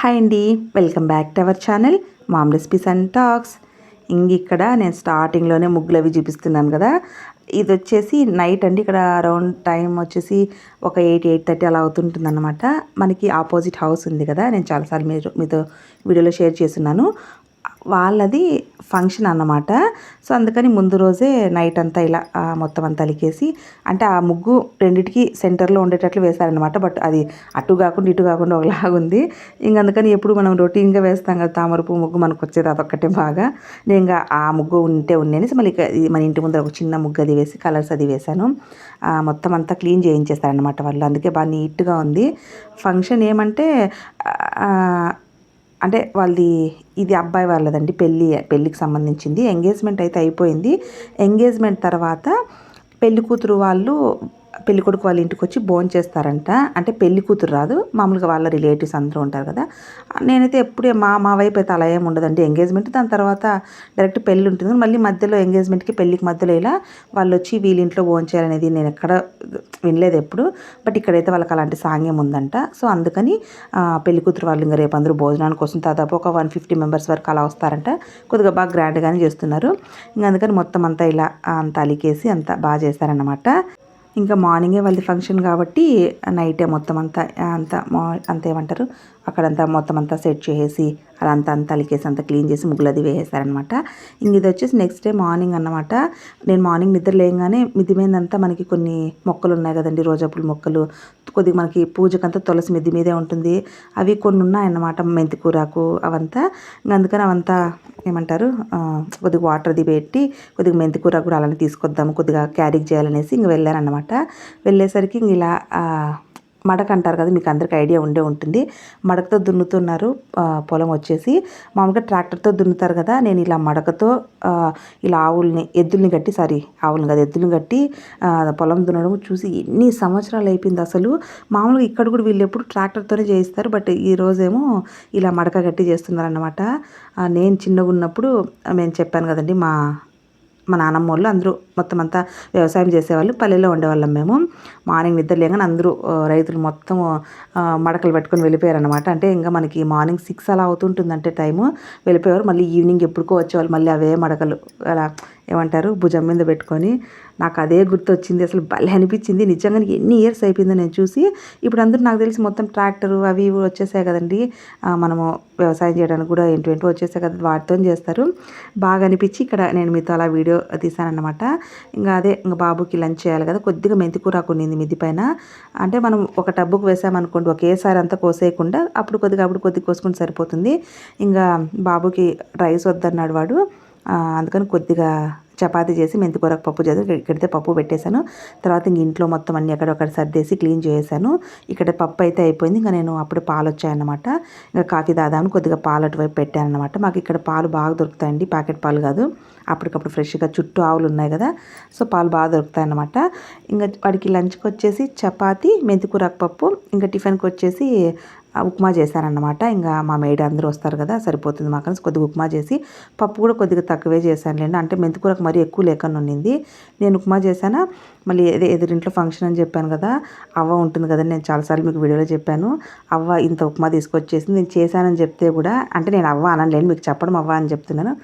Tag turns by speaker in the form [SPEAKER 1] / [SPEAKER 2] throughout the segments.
[SPEAKER 1] Hi అండి welcome back to our channel mom recipes and talks. ఇంక ఇక్కడ నేను స్టార్టింగ్లోనే ముగ్గులు అవి చూపిస్తున్నాను కదా. ఇది వచ్చేసి నైట్ అండి ఇక్కడ అరౌండ్ టైం వచ్చేసి ఒక ఎయిట్ ఎయిట్ థర్టీ అలా అవుతుంటుంది అనమాట మనకి ఆపోజిట్ హౌస్ ఉంది కదా నేను చాలాసార్లు మీరు మీతో వీడియోలో షేర్ చేస్తున్నాను. వాళ్ళది ఫంక్షన్ అన్నమాట. సో అందుకని ముందు రోజే నైట్ అంతా ఇలా ఆ, మొత్తం అంతా అలికేసి అంటే ఆ ముగ్గు రెండిటికి సెంటర్లో ఉండేటట్లు వేశారనమాట బట్ అది అటు కాకుండా ఇటు కాకుండా ఒకలాగుంది ఇంక అందుకని ఎప్పుడు మనం రొటీన్గా వేస్తాం కదా తామర పువ్వు ముగ్గు మనకు వచ్చేది అదొక్కటే బాగా. నేను ఇంకా ఆ ముగ్గు ఉంటే ఉండేసి మళ్ళీ ఇక మన ఇంటి ముందర ఒక చిన్న ముగ్గు అది వేసి కలర్స్ అది వేశాను. ఆ, మొత్తం అంతా క్లీన్ చేయించేస్తారనమాట వాళ్ళు. అందుకే బాగా నీట్గా ఉంది. ఫంక్షన్ ఏమంటే అంటే వాళ్ళది ఇది అబ్బాయి వాళ్ళదండి పెళ్ళి పెళ్ళికి సంబంధించింది. ఎంగేజ్మెంట్ అయితే అయిపోయింది. ఎంగేజ్మెంట్ తర్వాత పెళ్ళి కూతురు వాళ్ళు పెళ్ళి కొడుకు వాళ్ళ ఇంటికి వచ్చి భోజనం చేస్తారంట. అంటే పెళ్ళి కూతురు రాదు. మామూలుగా వాళ్ళ రిలేటివ్స్ అందరూ ఉంటారు కదా. నేనైతే ఎప్పుడే మా మా వైపు అయితే అలా ఏమి ఉండదండి. ఎంగేజ్మెంట్ దాని తర్వాత డైరెక్ట్ పెళ్ళి ఉంటుంది. మళ్ళీ మధ్యలో ఎంగేజ్మెంట్కి పెళ్ళికి మధ్యలో ఇలా వాళ్ళు వచ్చి వీళ్ళ ఇంట్లో భోజనం చేయాలనేది నేను ఎక్కడ వినలేదు ఎప్పుడు. బట్ ఇక్కడైతే వాళ్ళకి అలాంటి సాంగ్యం ఉందంట. సో అందుకని పెళ్ళి కూతురు వాళ్ళు ఇంకా రేపు అందరూ భోజనానికి కోసం దాదాపు ఒక వన్ ఫిఫ్టీ మెంబర్స్ వరకు అలా వస్తారంట. కొద్దిగా బాగా గ్రాండ్గానే చేస్తున్నారు. ఇంకా అందుకని మొత్తం అంతా ఇలా అంత అలికేసి అంతా బాగా చేస్తారన్నమాట. ఇంకా మార్నింగే వాళ్ళది ఫంక్షన్ కాబట్టి నైటే మొత్తం అంతా అంతా మా అంత ఏమంటారు? అక్కడంతా మొత్తం అంతా సెట్ చేసేసి అదంతా అంతా అలికేసి అంతా క్లీన్ చేసి ముగ్గులు అది వేసేసారనమాట ఇంక ఇది వచ్చేసి నెక్స్ట్ డే మార్నింగ్ అన్నమాట. నేను మార్నింగ్ నిద్ర లేయగానే మిద్ది మీదంతా మనకి కొన్ని మొక్కలు ఉన్నాయి కదండి రోజా పూల మొక్కలు. కొద్దిగా మనకి పూజకంతా తులసి మిద్ది మీదే ఉంటుంది. అవి కొన్ని ఉన్నాయన్నమాట మెంతికూరాకు అవంతా. ఇంక అందుకని అవంతా ఏమంటారు? కొద్దిగా వాటర్ది పెట్టి కొద్దిగా మెంతికూర కూడా అలానే తీసుకొద్దాము కొద్దిగా క్యారీ చేయాలనేసి ఇంక వెళ్ళారనమాట వెళ్ళేసరికి ఇంక ఇలా మడక అంటారు కదా మీకు అందరికీ ఐడియా ఉండే ఉంటుంది. మడకతో దున్నుతున్నారు పొలం వచ్చేసి. మామూలుగా ట్రాక్టర్తో దున్నుతారు కదా నేను ఇలా మడకతో ఇలా ఆవుల్ని ఎద్దుల్ని కట్టి సారీ ఆవుల్ని కదా ఎద్దుల్ని కట్టి పొలం దున్నడం చూసి ఎన్ని సంవత్సరాలు అయిపోయింది అసలు. మామూలుగా ఇక్కడ కూడా వీళ్ళు ఎప్పుడు ట్రాక్టర్తోనే చేయిస్తారు బట్ ఈ రోజేమో ఇలా మడక కట్టి చేస్తున్నారన్నమాట. నేను చిన్నగా ఉన్నప్పుడు మేము చెప్పాను కదండి మా మా నాన్నమ్మ వాళ్ళు అందరూ మొత్తం అంతా వ్యవసాయం చేసేవాళ్ళు పల్లెల్లో ఉండేవాళ్ళం మేము. మార్నింగ్ నిద్ర లేగానే అందరూ రైతులు మొత్తం మడకలు పెట్టుకొని వెళ్ళిపోయారు అనమాట అంటే ఇంకా మనకి మార్నింగ్ సిక్స్ అలా అవుతుంటుంది అంటే టైము. వెళ్ళిపోయారు మళ్ళీ ఈవినింగ్ ఎప్పుడుకో వచ్చేవాళ్ళు మళ్ళీ అవే మడకలు అలా ఏమంటారు భుజం మీద పెట్టుకొని. నాకు అదే గుర్తొచ్చింది అసలు భలే అనిపించింది. నిజంగా ఎన్ని ఇయర్స్ అయిపోయిందో నేను చూసి. ఇప్పుడు అందరూ నాకు తెలిసి మొత్తం ట్రాక్టర్ అవి ఇవి వచ్చేసాయి కదండి. మనము వ్యవసాయం చేయడానికి కూడా ఏంటంటో వచ్చేసాయి కదా వాటితో చేస్తారు. బాగా అనిపించి ఇక్కడ నేను మీతో అలా వీడియో తీసానన్నమాట. ఇంకా అదే ఇంకా బాబుకి లంచ్ చేయాలి కదా కొద్దిగా మెంతికూర కొన్నింది మిద్ది పైన. అంటే మనం ఒక టబ్బుకు వేసామనుకోండి ఒకేసారి అంతా కోసేయకుండా అప్పుడు కొద్దిగా అప్పుడు కొద్దిగా కోసుకుంటే సరిపోతుంది. ఇంకా బాబుకి రైస్ వద్దన్నాడు వాడు. అందుకని కొద్దిగా చపాతీ చేసి మెంతికూరకు పప్పు చేసి ఇక్కడైతే పప్పు పెట్టేశాను. తర్వాత ఇంక ఇంట్లో మొత్తం అన్ని అక్కడొక్కడ సర్దేసి క్లీన్ చేశాను ఇక్కడ పప్పు అయితే అయిపోయింది. ఇంకా నేను అప్పుడు పాలు వచ్చాయన్నమాట ఇంకా కాఫీ దాదాము కొద్దిగా పాలు అటువైపు పెట్టానమాట మాకు ఇక్కడ పాలు బాగా దొరుకుతాయండి. ప్యాకెట్ పాలు కాదు. అప్పటికప్పుడు ఫ్రెష్గా చుట్టూ ఆవులు ఉన్నాయి కదా. సో పాలు బాగా దొరుకుతాయి అన్నమాట ఇంకా వాడికి లంచ్కి వచ్చేసి చపాతి మెంతికూర పప్పు ఇంకా టిఫిన్కి వచ్చేసి ఉప్మా చేశానన్నమాట ఇంకా మా మేడ అందరూ వస్తారు కదా సరిపోతుంది మాకు కొద్దిగా ఉప్మా చేసి పప్పు కూడా కొద్దిగా తక్కువే చేశానులేండి. అంటే మెంతికూరకు మరీ ఎక్కువ లేకుండా ఉండింది. నేను ఉప్మా చేశానా? మళ్ళీ ఏదో ఎదురింట్లో ఫంక్షన్ అని చెప్పాను కదా అవ్వ ఉంటుంది కదా నేను చాలాసార్లు మీకు వీడియోలో చెప్పాను. అవ్వ ఇంత ఉప్మా తీసుకొచ్చేసి నేను చేశానని చెప్తే కూడా అంటే నేను అవ్వ అనలేను మీకు చెప్పడం అవ్వ అని చెప్తున్నాను.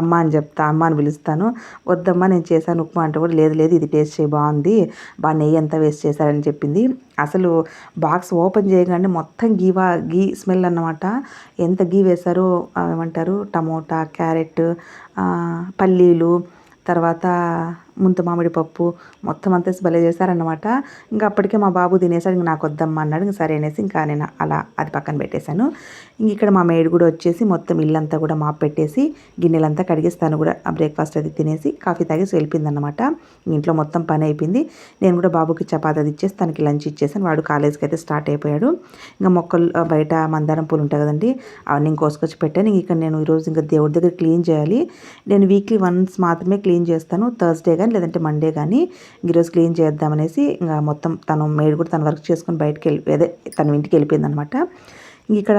[SPEAKER 1] అమ్మ అని చెప్తా అమ్మ అని పిలుస్తాను. వద్దమ్మా నేను చేశాను ఉప్మా అంటే కూడా లేదు లేదు ఇది టేస్ట్ చేయి బాగుంది. బాగా నెయ్యి అంతా వేస్ట్ చేశారని చెప్పింది. అసలు బాక్స్ ఓపెన్ చేయగానే మొత్తం గీవా గీ స్మెల్ అన్నమాట. ఎంత గీ వేశారో ఏమంటారు? టమోటా క్యారెట్ పల్లీలు తర్వాత ముంత మామిడి పప్పు మొత్తం అంతా భలే చేశారన్నమాట. ఇంకా అప్పటికే మా బాబు తినేసాడు ఇంక నాకు వద్దమ్మా అన్నాడు ఇంక సరే అనేసి ఇంకా నేను అలా అది పక్కన పెట్టేశాను. ఇంక ఇక్కడ మా మేడ్ కూడా వచ్చేసి మొత్తం ఇల్లంతా కూడా మాప్ పెట్టేసి గిన్నెలంతా కడిగిస్తాను కూడా ఆ బ్రేక్ఫాస్ట్ అది తినేసి కాఫీ తాగేసి వెళ్ళిపోయిందన్నమాట. ఇంట్లో మొత్తం పని అయిపోయింది. నేను కూడా బాబుకి చపాతి అది ఇచ్చేసి తనకి లంచ్ ఇచ్చేసాను. వాడు కాలేజ్కి అయితే స్టార్ట్ అయిపోయాడు. ఇంకా మొక్కలు బయట మందారం పూలు ఉంటాయి కదండి అవన్నీ కోసుకొచ్చి పెట్టాను. ఇంక ఇక్కడ నేను ఈరోజు ఇంకా దేవుడి దగ్గర క్లీన్ చేయాలి. నేను వీక్లీ వన్స్ మాత్రమే క్లీన్ చేస్తాను. థర్స్డే కానీ లేదంటే మండే కానీ ఈరోజు క్లీన్ చేద్దామనేసి ఇంకా మొత్తం తను మేడ్ కూడా తన వర్క్ చేసుకొని బయటకు వెళ్ళి అదే తన ఇంటికి వెళ్ళిపోయింది అనమాట ఇక్కడ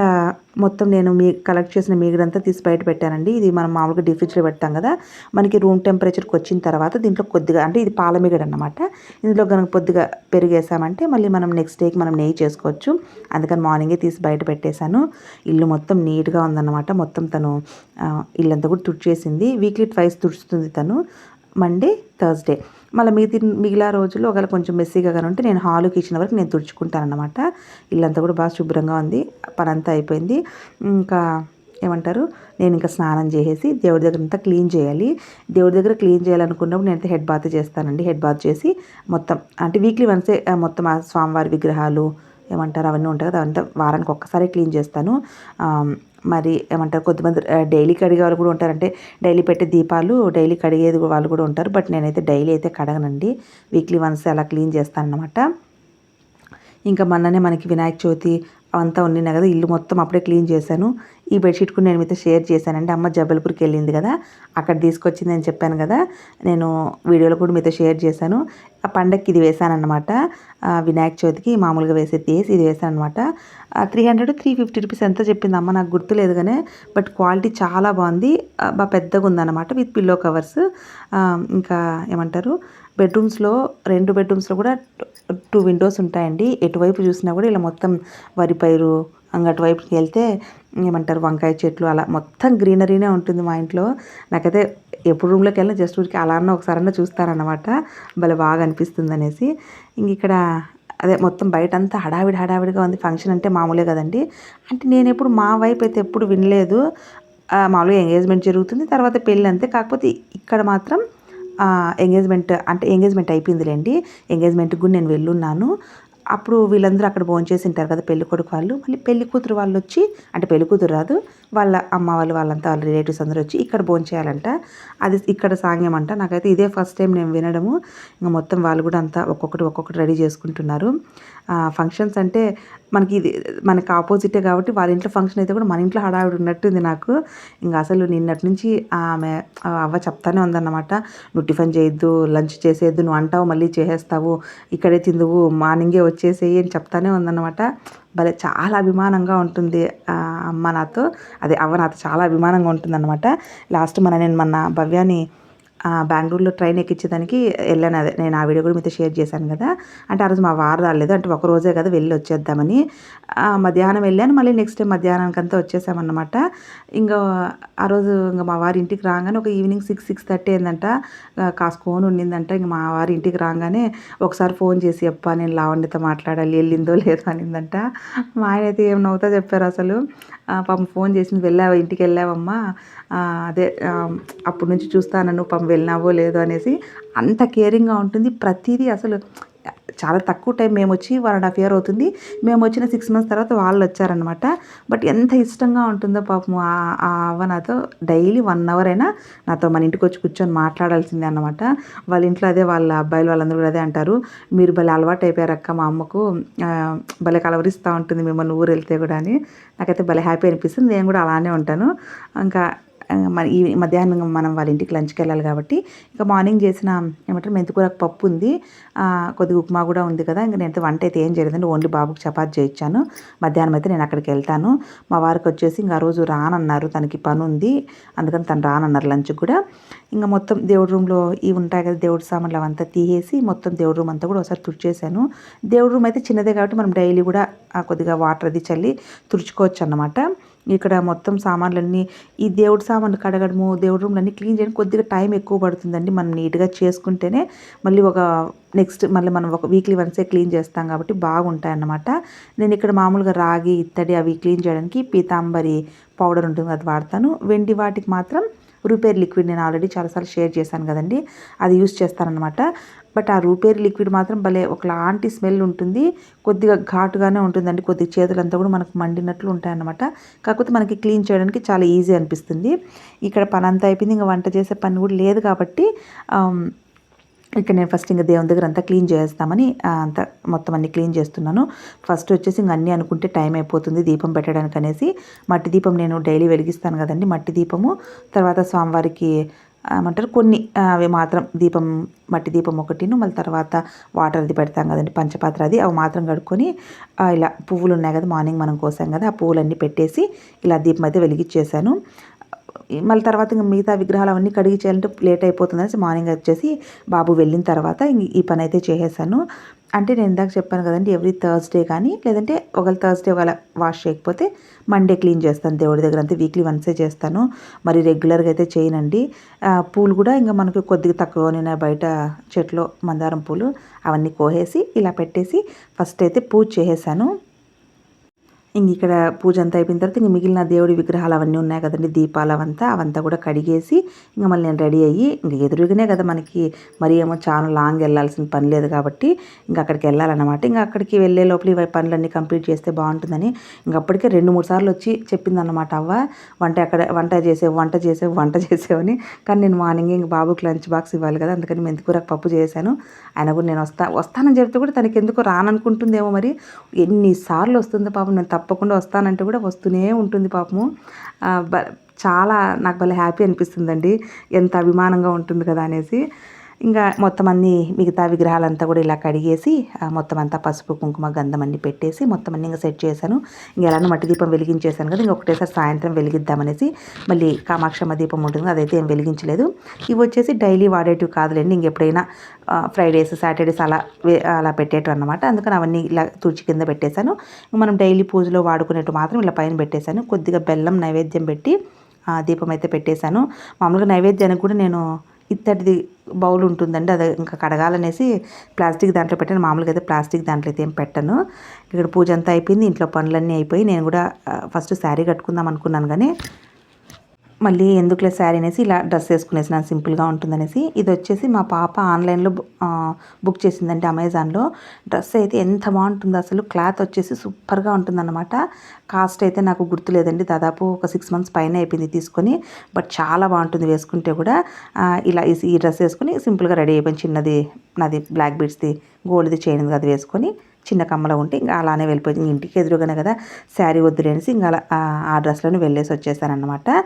[SPEAKER 1] మొత్తం నేను మీ కలెక్ట్ చేసిన మీగడంతా తీసి బయట పెట్టానండి. ఇది మనం మామూలుగా డీప్ ఫ్రిడ్జ్లో పెడతాం కదా మనకి రూమ్ టెంపరేచర్కి వచ్చిన తర్వాత దీంట్లో కొద్దిగా అంటే ఇది పాల మీగడ అనమాట ఇందులో కనుక కొద్దిగా పెరిగేసామంటే మళ్ళీ మనం నెక్స్ట్ డేకి మనం నెయ్యి చేసుకోవచ్చు. అందుకని మార్నింగే తీసి బయట పెట్టేశాను. ఇల్లు మొత్తం నీట్గా ఉందన్నమాట. మొత్తం తను ఇల్లంతా కూడా తుడిచేసింది. వీక్లీ ట్వైస్ తుడుస్తుంది తను. మండే థర్స్డే మళ్ళీ మిగతా మిగిలిన రోజుల్లో ఒకవేళ కొంచెం మెస్సీగా కానీ ఉంటే నేను హాలు కిచెన్ వరకు నేను తుడుచుకుంటాను అనమాట ఇల్లంతా కూడా బాగా శుభ్రంగా ఉంది. పనంతా అయిపోయింది. ఇంకా ఏమంటారు? నేను ఇంకా స్నానం చేసేసి దేవుడి దగ్గర అంతా క్లీన్ చేయాలి. దేవుడి దగ్గర క్లీన్ చేయాలనుకున్నప్పుడు నేనైతే హెడ్ బాత్ చేస్తానండి. హెడ్ బాత్ చేసి మొత్తం అంటే వీక్లీ వన్సే మొత్తం ఆ స్వామివారి విగ్రహాలు ఏమంటారు? అవన్నీ ఉంటాయి కదా అవంతా వారానికి ఒక్కసారి క్లీన్ చేస్తాను. మరి ఏమంటారు కొద్దిమంది డైలీ కడిగే వాళ్ళు కూడా ఉంటారంటే డైలీ పెట్టే దీపాలు డైలీ కడిగేది వాళ్ళు కూడా ఉంటారు. బట్ నేనైతే డైలీ అయితే కడగనండి. వీక్లీ వన్స్ అలా క్లీన్ చేస్తాను అనమాట ఇంకా మొన్ననే మనకి వినాయక చవితి అంతా ఉన్నాయి కదా ఇల్లు మొత్తం అప్పుడే క్లీన్ చేశాను. ఈ బెడ్షీట్ కూడా నేను మీతో షేర్ చేశానండి. అమ్మ జబల్పూర్కి వెళ్ళింది కదా అక్కడ తీసుకొచ్చింది అని చెప్పాను కదా నేను వీడియోలో కూడా మీతో షేర్ చేశాను. ఆ పండక్కి ఇది వేశానమాట వినాయక చవితికి మామూలుగా వేసే తీసి ఇది వేశానమాట three hundred three fifty rupees ఎంత చెప్పింది అమ్మ నాకు గుర్తులేదు కానీ బట్ క్వాలిటీ చాలా బాగుంది. బాగా పెద్దగా ఉందన్నమాట విత్ పిల్లో కవర్స్ ఇంకా ఏమంటారు బెడ్రూమ్స్లో రెండు బెడ్రూమ్స్లో కూడా టూ విండోస్ ఉంటాయండి. ఎటువైపు చూసినా కూడా ఇలా మొత్తం వరి పైరు అంగటి వైపుకి వెళ్తే ఏమంటారు వంకాయ చెట్లు అలా మొత్తం గ్రీనరీనే ఉంటుంది మా ఇంట్లో. నాకైతే ఎప్పుడు రూమ్లోకి వెళ్ళినా జస్ట్ ఊరికి అలా అన్న ఒకసారన్నా చూస్తారనమాట భలే బాగా అనిపిస్తుంది అనేసి. ఇంక ఇక్కడ అదే మొత్తం బయట అంతా హడావిడి హడావిడిగా ఉంది. ఫంక్షన్ అంటే మామూలే కదండి. అంటే నేను ఎప్పుడు మా వైపు అయితే ఎప్పుడు వినలేదు. మామూలుగా ఎంగేజ్మెంట్ జరుగుతుంది. తర్వాత పెళ్ళి అంతే. కాకపోతే ఇక్కడ మాత్రం ఎంగేజ్మెంట్ అంటే ఎంగేజ్మెంట్ అయిపోయిందిలేండి. ఎంగేజ్మెంట్కి కూడా నేను వెళ్ళున్నాను. అప్పుడు వీళ్ళందరూ అక్కడ భోంచేసి ఉంటారు కదా పెళ్ళి కొడుకు వాళ్ళు. మళ్ళీ పెళ్ళి కూతురు వాళ్ళు వచ్చి అంటే పెళ్ళి కూతురు రాదు వాళ్ళ అమ్మ వాళ్ళు వాళ్ళంతా వాళ్ళ రిలేటివ్స్ అందరూ వచ్చి ఇక్కడ భోంచేయాలంట అది ఇక్కడ సాంగ్యం అంట. నాకైతే ఇదే ఫస్ట్ టైం నేను వినడము. ఇంకా మొత్తం వాళ్ళు కూడా అంతా ఒక్కొక్కటి ఒక్కొక్కటి రెడీ చేసుకుంటున్నారు. ఫంక్షన్స్ అంటే మనకి ఇది మనకి ఆపోజిటే కాబట్టి వాళ్ళ ఇంట్లో ఫంక్షన్ అయితే కూడా మన ఇంట్లో హడావిడి ఉన్నట్టుంది నాకు. ఇంకా అసలు నిన్నటి నుంచి ఆమె ఆ అవ్వ చెప్తానే ఉందన్నమాట. నువ్వు టిఫిన్ చేయొద్దు లంచ్ చేసేయద్దు నువ్వు అంటావు మళ్ళీ చేసేస్తావు. ఇక్కడే తిందువు మార్నింగే వచ్చేసేయి అని చెప్తానే ఉందన్నమాట. భలే చాలా అభిమానంగా ఉంటుంది అమ్మ నాతో. అదే అవ్వ నాతో చాలా అభిమానంగా ఉంటుందన్నమాట. లాస్ట్ మన నేను మొన్న భవ్యాన్ని బెంగళూరులో ట్రైన్ ఎక్కించేదానికి వెళ్ళాను అదే. నేను ఆ వీడియో కూడా మీతో షేర్ చేశాను కదా. అంటే ఆ రోజు మా వారు రాలేదు. అంటే ఒక రోజే కదా వెళ్ళి వచ్చేద్దామని. మధ్యాహ్నం వెళ్ళాను. మళ్ళీ నెక్స్ట్ డే మధ్యాహ్నానికంతా వచ్చేసామన్నమాట. ఇంకా ఆ రోజు ఇంకా మా వారి ఇంటికి రాగానే ఒక ఈవినింగ్ సిక్స్ సిక్స్ థర్టీ అయిందంట. ఆ, కాసుకోని ఉండిందంట. ఇంక మా వారి ఇంటికి రాగానే ఒకసారి ఫోన్ చేసి అప్ప నేను లావణ్యతో మాట్లాడాలి. వెళ్ళిందో లేదో అనిందంట. మా ఆయన అయితే ఏం నవ్వుతా చెప్పారు అసలు. పాపం ఫోన్ చేసింది వెళ్ళావా? ఇంటికి వెళ్ళావమ్మా? అదే అప్పటి నుంచి చూస్తాను నువ్వు పాపం వెళ్ళినావో లేదో అనేసి అంత కేరింగ్గా ఉంటుంది. ప్రతిదీ అసలు చాలా తక్కువ టైం మేము వచ్చి వన్ అండ్ హాఫ్ ఇయర్ అవుతుంది. మేము వచ్చిన సిక్స్ మంత్స్ తర్వాత వాళ్ళు వచ్చారనమాట బట్ ఎంత ఇష్టంగా ఉంటుందో పాపం ఆ ఆ అవ్వ నాతో డైలీ వన్ అవర్ అయినా నాతో మన ఇంటికి వచ్చి కూర్చొని మాట్లాడాల్సిందే అనమాట వాళ్ళ ఇంట్లో అదే వాళ్ళ అబ్బాయిలు వాళ్ళందరూ కూడా అదే అంటారు. మీరు భలే అలవాటు అయిపోయారక్క మా అమ్మకు భలే కలవరిస్తూ ఉంటుంది మిమ్మల్ని ఊరు వెళ్తే కూడా అని. నాకైతే భలే హ్యాపీ అనిపిస్తుంది. నేను కూడా అలానే ఉంటాను. ఇంకా మన ఈ మధ్యాహ్నం మనం వాళ్ళ ఇంటికి లంచ్కి వెళ్ళాలి కాబట్టి ఇంకా మార్నింగ్ చేసిన ఏమంటారు మెంతికూరకు పప్పు ఉంది. కొద్దిగా ఉప్మా కూడా ఉంది కదా ఇంకా నేను వంట అయితే ఏం చేయలేదండి ఓన్లీ బాబుకి చపాతి చేయించాను మధ్యాహ్నం అయితే నేను అక్కడికి వెళ్తాను. మా వారికి వచ్చేసి ఇంకా రోజు రానన్నారు తనకి పని ఉంది. అందుకని తను రానన్నారు లంచ్ కూడా. ఇంకా మొత్తం దేవుడి రూమ్లో ఇవి ఉంటాయి కదా దేవుడి సామాన్లు అవంతా తీసేసి మొత్తం దేవుడి రూమ్ అంతా కూడా ఒకసారి తుడిచేసాను దేవుడి రూమ్ అయితే చిన్నదే కాబట్టి మనం డైలీ కూడా కొద్దిగా వాటర్ అది చల్లి తుడుచుకోవచ్చు అన్నమాట ఇక్కడ మొత్తం సామాన్లన్నీ ఈ దేవుడి సామాన్లు కడగడము దేవుడి రూమ్లన్నీ క్లీన్ చేయడం కొద్దిగా టైం ఎక్కువ పడుతుందండి. మనం నీట్గా చేసుకుంటేనే మళ్ళీ ఒక నెక్స్ట్ మళ్ళీ మనం ఒక వీక్లీ వన్సే క్లీన్ చేస్తాం కాబట్టి బాగుంటాయి అన్నమాట నేను ఇక్కడ మామూలుగా రాగి ఇత్తడి అవి క్లీన్ చేయడానికి పీతాంబరి పౌడర్ ఉంటుంది అది వాడతాను. వెండి వాటికి మాత్రం రిపేర్ లిక్విడ్ నేను ఆల్రెడీ చాలాసార్లు షేర్ చేశాను కదండి. అది యూస్ చేస్తానన్నమాట. బట్ ఆ రూపేరి లిక్విడ్ మాత్రం భలే ఒకలాంటి స్మెల్ ఉంటుంది. కొద్దిగా ఘాటుగానే ఉంటుందండి. కొద్దిగా చేతులంతా కూడా మనకు మండినట్లు ఉంటాయన్నమాట. కాకపోతే మనకి క్లీన్ చేయడానికి చాలా ఈజీ అనిపిస్తుంది. ఇక్కడ పని అంతా అయిపోయింది. ఇంకా వంట చేసే పని కూడా లేదు కాబట్టి ఇక్కడ నేను ఫస్ట్ ఇంకా దేవుని దగ్గర అంతా క్లీన్ చేస్తామని అంత అంతా మొత్తం అన్ని క్లీన్ చేస్తున్నాను. ఫస్ట్ వచ్చేసి ఇంక అన్నీ అనుకుంటే టైం అయిపోతుంది దీపం పెట్టడానికి అనేసి. మట్టి దీపం నేను డైలీ వెలిగిస్తాను కదండి మట్టి దీపము. తర్వాత స్వామివారికి ఏమంటారు? కొన్ని అవి మాత్రం దీపం మట్టి దీపం ఒకటిను మళ్ళీ తర్వాత వాటర్ అది పెడతాం కదండి పంచపాత్ర అది అవి మాత్రం కడుక్కొని ఇలా పువ్వులు ఉన్నాయి కదా మార్నింగ్ మనం కోసాం కదా ఆ పువ్వులన్నీ పెట్టేసి ఇలా దీపం అయితే వెలిగించేసాను మళ్ళీ తర్వాత ఇంకా మిగతా విగ్రహాలు అవన్నీ కడిగి చేయాలంటే లేట్ అయిపోతుంది అనేసి మార్నింగ్ వచ్చేసి బాబు వెళ్ళిన తర్వాత ఇంక ఈ పని అయితే చేసేసాను. అంటే నేను ఇందాక చెప్పాను కదండి ఎవ్రీ థర్స్డే కానీ లేదంటే ఒకవేళ థర్స్డే ఒకవేళ వాష్ చేయకపోతే మండే క్లీన్ చేస్తాను దేవుడి దగ్గర. అంతే వీక్లీ వన్సే చేస్తాను. మరి రెగ్యులర్గా అయితే చేయనండి. పూలు కూడా ఇంకా మనకి కొద్దిగా తక్కువ నేను బయట చెట్లో మందారం పూలు అవన్నీ కోసేసి ఇలా పెట్టేసి ఫస్ట్ అయితే పూజ చేసేసాను. ఇంక ఇక్కడ పూజ అంతా అయిపోయిన తర్వాత ఇంక మిగిలిన దేవుడి విగ్రహాలు అవన్నీ ఉన్నాయి కదండి దీపాలు అవంతా అవంతా కూడా కడిగేసి ఇంకా మళ్ళీ నేను రెడీ అయ్యి ఇంక ఎదురుగానే కదా మనకి మరి ఏమో చాలా లాంగ్ వెళ్ళాల్సిన పని లేదు కాబట్టి ఇంకా అక్కడికి వెళ్ళాలన్నమాట. ఇంకా అక్కడికి వెళ్ళే లోపల ఇవి పనులన్నీ కంప్లీట్ చేస్తే బాగుంటుందని ఇంక అప్పటికే రెండు మూడు సార్లు వచ్చి చెప్పిందన్నమాట అవ్వ వంట అక్కడ వంట చేసేవు వంట చేసేవు వంట చేసేవని కానీ నేను మార్నింగ్ ఇంక బాబుకి లంచ్ బాక్స్ ఇవ్వాలి కదా అందుకని మెంతికూర పప్పు చేశాను. ఆయన కూడా నేను వస్తా వస్తానని చెప్తే కూడా తనకి ఎందుకు రాననుకుంటుందేమో మరి. ఎన్నిసార్లు వస్తుందో పాపం నేను తప్పకుండా వస్తానంటే కూడా వస్తూనే ఉంటుంది పాపము. బ- చాలా నాకు భలే హ్యాపీ అనిపిస్తుందండి. ఎంత అభిమానంగా ఉంటుంది కదా అనేసి. ఇంకా మొత్తం అన్ని మిగతా విగ్రహాలంతా కూడా ఇలా కడిగేసి మొత్తం అంతా పసుపు కుంకుమ గంధం అన్ని పెట్టేసి మొత్తం అన్ని ఇంకా సెట్ చేశాను. ఇంకా ఎలానో మట్టి దీపం వెలిగించేశాను కదా ఇంకా ఒకటేసారి సాయంత్రం వెలిగిద్దామనేసి మళ్ళీ కామాక్షమ్మ దీపం ఉంటుంది అదైతే ఏం వెలిగించలేదు. ఇవి వచ్చేసి డైలీ వాడేటివి కాదులేండి ఇంకెప్పుడైనా ఫ్రైడేస్ సాటర్డేస్ అలా అలా పెట్టేటం అనమాట అందుకని అవన్నీ ఇలా తుడిచి కింద పెట్టేశాను. మనం డైలీ పూజలో వాడుకునేట్టు మాత్రం ఇలా పైన పెట్టేశాను. కొద్దిగా బెల్లం నైవేద్యం పెట్టి ఆ, దీపం అయితే పెట్టేశాను. మామూలుగా నైవేద్యానికి కూడా నేను ఇత్తడిది బౌల్ ఉంటుందండి అది ఇంకా కడగాలనేసి ప్లాస్టిక్ దాంట్లో పెట్టాను. మామూలుగా అయితే ప్లాస్టిక్ దాంట్లో అయితే ఏం పెట్టను. ఇక్కడ పూజ అంతా అయిపోయింది ఇంట్లో పనులన్నీ అయిపోయి నేను కూడా ఫస్ట్ శారీ కట్టుకుందాం అనుకున్నాను కానీ మళ్ళీ ఎందుకులే శారీ అనేసి ఇలా డ్రెస్ వేసుకునేసిన సింపుల్గా ఉంటుందనేసి ఇది వచ్చేసి మా పాప ఆన్లైన్లో బుక్ చేసిందంటే అమెజాన్లో. డ్రెస్ అయితే ఎంత బాగుంటుందో అసలు క్లాత్ వచ్చేసి సూపర్గా ఉంటుందన్నమాట. కాస్ట్ అయితే నాకు గుర్తులేదండి. దాదాపు ఒక సిక్స్ మంత్స్ పైన అయిపోయింది తీసుకొని. బట్ చాలా బాగుంటుంది వేసుకుంటే కూడా. ఇలా ఈ- ఈ డ్రెస్ వేసుకొని సింపుల్గా రెడీ అయిపోయింది. చిన్నది నాది బ్లాక్ బీడ్స్ది గోల్డ్ది చైన్ అది వేసుకొని చిన్న కమ్మలో ఉంటే ఇంకా అలానే వెళ్ళిపోయింది. ఇంటికి ఎదురుగానే కదా శారీ వద్దులేసి ఇంకా అలా ఆ- ఆ డ్రెస్లోనే వెళ్ళేసి వచ్చేసానన్నమాట.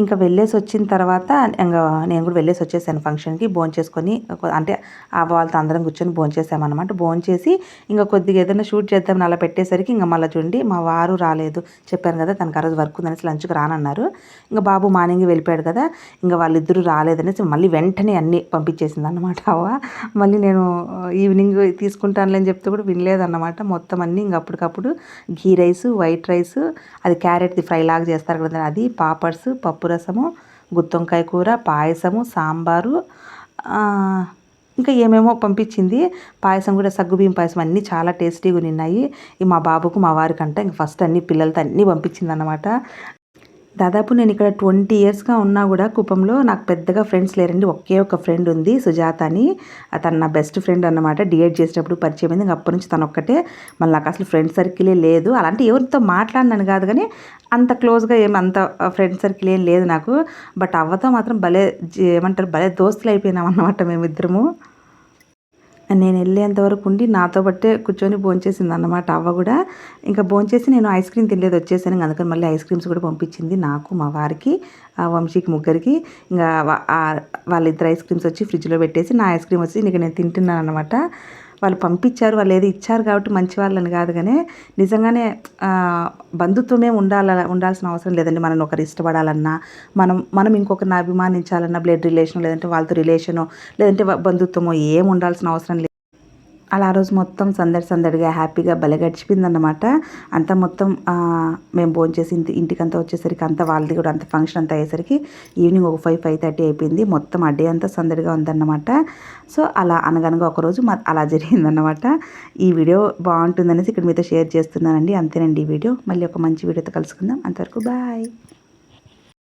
[SPEAKER 1] ఇంకా వెళ్ళేసి వచ్చిన తర్వాత ఇంకా నేను కూడా వెళ్ళేసి వచ్చేసాను ఫంక్షన్కి. భోంచేసుకొని చేసుకొని అంటే ఆ వాళ్ళతో అందరం కూర్చొని భోంచేసామన్నమాట చేసామన్నమాట. భోంచేసి చేసి ఇంకా కొద్దిగా ఏదైనా షూట్ చేద్దామని అలా పెట్టేసరికి ఇంకా మళ్ళీ చూడండి మా వారు రాలేదు. చెప్పాను కదా తనకు ఆ రోజు వర్క్ ఉందనేసి లంచ్కి రానన్నారు. ఇంకా బాబు మార్నింగ్ వెళ్ళిపోయాడు కదా ఇంకా వాళ్ళిద్దరూ రాలేదనేసి మళ్ళీ వెంటనే అన్నీ పంపించేసింది అన్నమాట అవ్వ మళ్ళీ నేను ఈవినింగ్ తీసుకుంటానులే అని చెప్తే కూడా వినలేదన్నమాట. మొత్తం అన్నీ ఇంక అప్పటికప్పుడు ఘీ రైస్ వైట్ రైస్ అది క్యారెట్ది ఫ్రై లాగా చేస్తారు కదా అది పాపడ్స్ పప్పు రసము గుత్తొంకాయ కూర పాయసము సాంబారు ఇంకా ఏమేమో పంపించింది. పాయసం కూడా సగ్గుబియ్యం పాయసం అన్నీ చాలా టేస్టీగా ఉన్నాయి ఈ మా బాబుకు మా వారికంట ఇంక ఫస్ట్ అన్ని పిల్లలతో అన్నీ పంపించింది అన్నమాట దాదాపు నేను ఇక్కడ ట్వంటీ ఇయర్స్గా ఉన్నా కూడా కుప్పంలో నాకు పెద్దగా ఫ్రెండ్స్ లేరండి. ఒకే ఒక ఫ్రెండ్ ఉంది సుజాత అని తను నా బెస్ట్ ఫ్రెండ్ అన్నమాట. డిఎడ్ చేసేటప్పుడు పరిచయం అయింది. అప్పటి నుంచి తను ఒక్కటే. మళ్ళీ నాకు అసలు ఫ్రెండ్ సర్కిలే లేదు. అలాంటి ఎవరితో మాట్లాడినాను కాదు కానీ అంత క్లోజ్గా ఏం అంత ఫ్రెండ్ సర్కిల్ ఏం లేదు నాకు. బట్ అవ్వతో మాత్రం భలే ఏమంటారు భలే దోస్తులు అయిపోయినాం అన్నమాట మేమిద్దరము. నేను వెళ్ళేంతవరకు ఉండి నాతో బట్టే కూర్చొని భోంచేసింది అన్నమాట. అవ్వ కూడా ఇంకా భోంచేసి నేను ఐస్ క్రీమ్ తినలేదు వచ్చేసాను. అందుకని మళ్ళీ ఐస్ క్రీమ్స్ కూడా పంపించింది నాకు మా వారికి ఆ వంశీకి ముగ్గురికి. ఇంకా వాళ్ళిద్దరు ఐస్ క్రీమ్స్ వచ్చి ఫ్రిడ్జ్లో పెట్టేసి నా ఐస్ క్రీమ్ వచ్చి ఇంకా నేను తింటున్నాను అనమాట వాళ్ళు పంపించారు వాళ్ళు ఏదో ఇచ్చారు కాబట్టి మంచి వాళ్ళని కాదు కానీ నిజంగానే బంధుత్వమే ఉండాల ఉండాల్సిన అవసరం లేదండి. మనం ఒకరు ఇష్టపడాలన్నా మనం మనం ఇంకొకరిని అభిమానించాలన్నా బ్లడ్ రిలేషన్ లేదంటే వాళ్ళతో రిలేషను లేదంటే బంధుత్వమో ఏం ఉండాల్సిన అవసరం లేదు. అలా ఆ రోజు మొత్తం సందడి సందడిగా హ్యాపీగా భలే గడిచిపోయిందన్నమాట. అంతా మొత్తం మేము మేము చేసి ఇంటి ఇంటికంతా వచ్చేసరికి అంతా వాళ్ళది కూడా అంత ఫంక్షన్ అంతా అయ్యేసరికి ఈవినింగ్ ఒక ఫైవ్ ఫైవ్ థర్టీ అయిపోయింది. మొత్తం ఆ డే అంతా సందడిగా ఉందన్నమాట. సో అలా అనగనగా ఒకరోజు మా అలా జరిగిందన్నమాట. ఈ వీడియో బాగుంటుందనేసి ఇక్కడ మీతో షేర్ చేస్తున్నానండి. అంతేనండి ఈ వీడియో. మళ్ళీ ఒక మంచి వీడియోతో కలుసుకుందాం. అంతవరకు బాయ్.